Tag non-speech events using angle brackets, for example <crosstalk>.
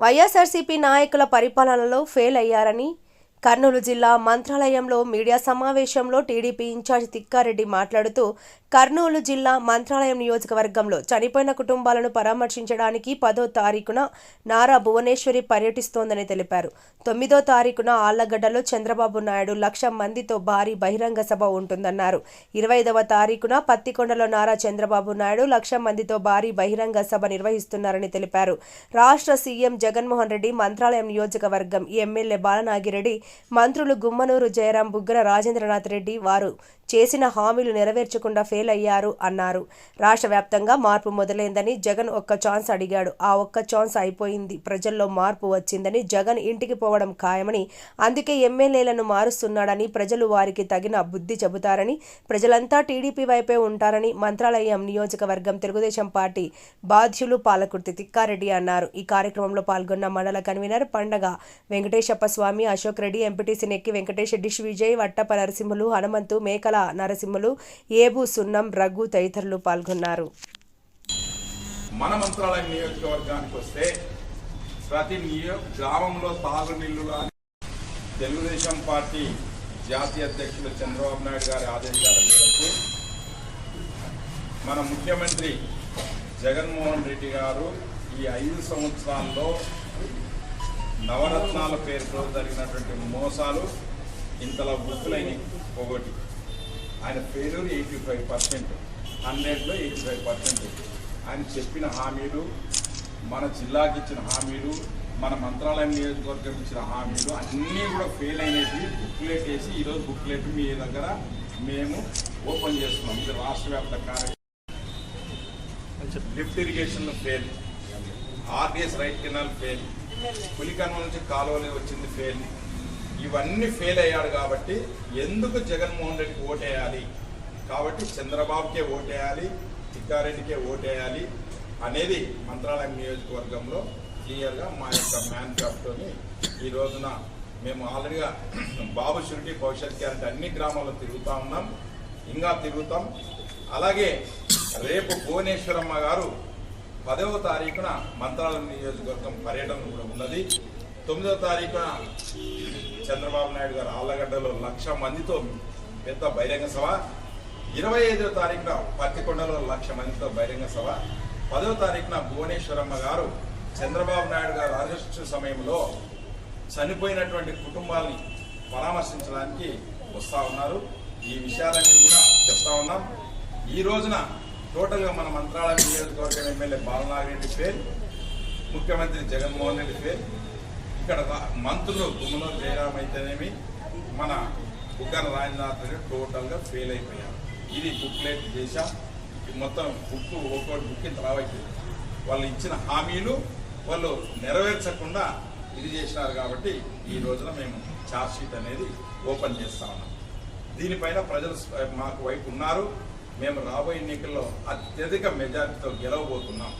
వైఎస్ఆర్సీపీ నాయకుల పరిపాలనలో ఫెయిల్ అయ్యారని కర్నూలు జిల్లా మంత్రాలయంలో మీడియా సమావేశంలో టీడీపీ ఇన్ఛార్జ్ తిక్కారెడ్డి మాట్లాడుతూ కర్నూలు జిల్లా మంత్రాలయం నియోజకవర్గంలో చనిపోయిన కుటుంబాలను పరామర్శించడానికి పదో తారీఖున నారా భువనేశ్వరి పర్యటిస్తోందని తెలిపారు. తొమ్మిదో తారీఖున ఆళ్ళగడ్డలో చంద్రబాబు నాయుడు లక్ష మందితో భారీ బహిరంగ సభ ఉంటుందన్నారు. ఇరవై ఐదవ తారీఖున పత్తికొండలో నారా చంద్రబాబు నాయుడు లక్ష మందితో భారీ బహిరంగ సభ నిర్వహిస్తున్నారని తెలిపారు. రాష్ట్ర సీఎం జగన్మోహన్ రెడ్డి మంత్రాలయం నియోజకవర్గం ఎమ్మెల్యే బాలనాగిరెడ్డి మంత్రులు గుమ్మనూరు జయరాం బుగ్గన రాజేంద్రనాథ్ రెడ్డి వారు చేసిన హామీలు నెరవేర్చకుండా ఫెయిల్ అయ్యారు అన్నారు. రాష్ట్ర వ్యాప్తంగా మార్పు మొదలైందని జగన్ ఒక్క ఛాన్స్ అడిగాడు. ఆ ఒక్క ఛాన్స్ అయిపోయింది. ప్రజల్లో మార్పు వచ్చిందని జగన్ ఇంటికి పోవడం ఖాయమని అందుకే ఎమ్మెల్యేలను మారుస్తున్నాడని ప్రజలు వారికి తగిన బుద్ధి చెబుతారని ప్రజలంతా టీడీపీ వైపే ఉంటారని మంత్రాలయం నియోజకవర్గం తెలుగుదేశం పార్టీ బాధ్యులు పాలకుర్తి తిక్కారెడ్డి అన్నారు. ఈ కార్యక్రమంలో పాల్గొన్న మండల కన్వీనర్ పండగ వెంకటేశప్ప స్వామి అశోక్ రెడ్డి ఎంపీటీసీ నెక్కి వెంకటేష్ డిష్ విజయ్ వట్టప నరసింహులు హనుమంతు మేకల నరసింహులు ఏబు సున్నం రఘు తదితరులు పాల్గొన్నారు. మన మంత్రాలయం నియోజకవర్గానికి వస్తే ప్రతి నియో గ్రామంలో తాగునీళ్ళు అని తెలుగుదేశం పార్టీ జాతీయ అధ్యక్షులు చంద్రబాబు నాయుడు గారి ఆదేశాల మేరకు మన ముఖ్యమంత్రి జగన్మోహన్ రెడ్డి గారు ఈ ఐదు సంవత్సరాల్లో నవరత్నాల పేరుతో జరిగినటువంటి మోసాలు ఇంతలా బుక్కులైన ఒకటి. ఆయన ఫెయిల్యూర్ ఎయిటీ ఫైవ్ పర్సెంట్ హండ్రెడ్లో ఎయిటీ ఫైవ్ పర్సెంట్. ఆయన చెప్పిన హామీలు మన జిల్లాకి ఇచ్చిన హామీలు మన మంత్రాలయం నియోజకవర్గం ఇచ్చిన హామీలు అన్నీ కూడా ఫెయిల్ అయినవి. బుక్లెట్ వేసి ఈరోజు బుక్లెట్ మీ దగ్గర మేము ఓపెన్ చేస్తున్నాం. ఇది రాష్ట్ర వ్యాప్త కార్యక్రమం. Lift irrigation fail. RDS right canal fail. పులికన్మ నుంచి కాలువలు వచ్చింది ఫెయిల్ ఇవన్నీ ఫెయిల్ అయ్యాడు కాబట్టి ఎందుకు జగన్మోహన్ రెడ్డికి ఓటేయాలి? కాబట్టి చంద్రబాబుకే ఓటేయాలి తిక్కారెడ్డికే ఓటేయాలి అనేది మంత్రాలయం నియోజకవర్గంలో క్లియర్గా మా యొక్క మ్యాన్క్రాఫ్ట్ని ఈ రోజున మేము ఆల్రెడీగా <clears throat> బాబు షురిటీ భవిష్యత్ గ్యారంటీ అన్ని గ్రామాల్లో తిరుగుతూ ఉన్నాం ఇంకా తిరుగుతాం. అలాగే రేపు భువనేశ్వరమ్మ గారు పదవ తారీఖున మంత్రాలయం నియోజకవర్గం పర్యటన కూడా ఉన్నది. తొమ్మిదవ తారీఖున చంద్రబాబు నాయుడు గారు ఆళ్ళగడ్డలో లక్ష మందితో పెద్ద బహిరంగ సభ. ఇరవై ఐదవ తారీఖున పత్తికొండలో లక్ష మందితో బహిరంగ సభ. పదవ తారీఖున భువనేశ్వరమ్మ గారు చంద్రబాబు నాయుడు గారు అరెస్టు సమయంలో చనిపోయినటువంటి కుటుంబాలని పరామర్శించడానికి వస్తూ ఉన్నారు. ఈ విషయాలన్నీ కూడా చెప్తా ఉన్నాం. ఈ రోజున టోటల్గా మన మంత్రాలయం నియోజకవర్గం ఎమ్మెల్యే బాలనాగిరెడ్డి పేరు ముఖ్యమంత్రి జగన్మోహన్ రెడ్డి పేరు. ఇక్కడ మంత్రులు గుమ్మనూరు జయరామ్ అయితేనేమి మన బుగ్గన రాజనాథ్ రెడ్డి టోటల్గా ఫెయిల్ అయిపోయారు. ఇది బుక్లెట్ చేశాం. ఇది మొత్తం బుక్ ఒక్కొక్కటి బుక్ ఇంత రావైపోయింది వాళ్ళు ఇచ్చిన హామీలు వాళ్ళు నెరవేర్చకుండా ఇది చేసినారు కాబట్టి ఈ రోజున మేము ఛార్జ్ షీట్ అనేది ఓపెన్ చేస్తా ఉన్నాం. దీనిపైన ప్రజలు మాకు వైపు ఉన్నారు. మేము రాబోయే ఎన్నికల్లో అత్యధిక మెజారిటీతో గెలవబోతున్నాం.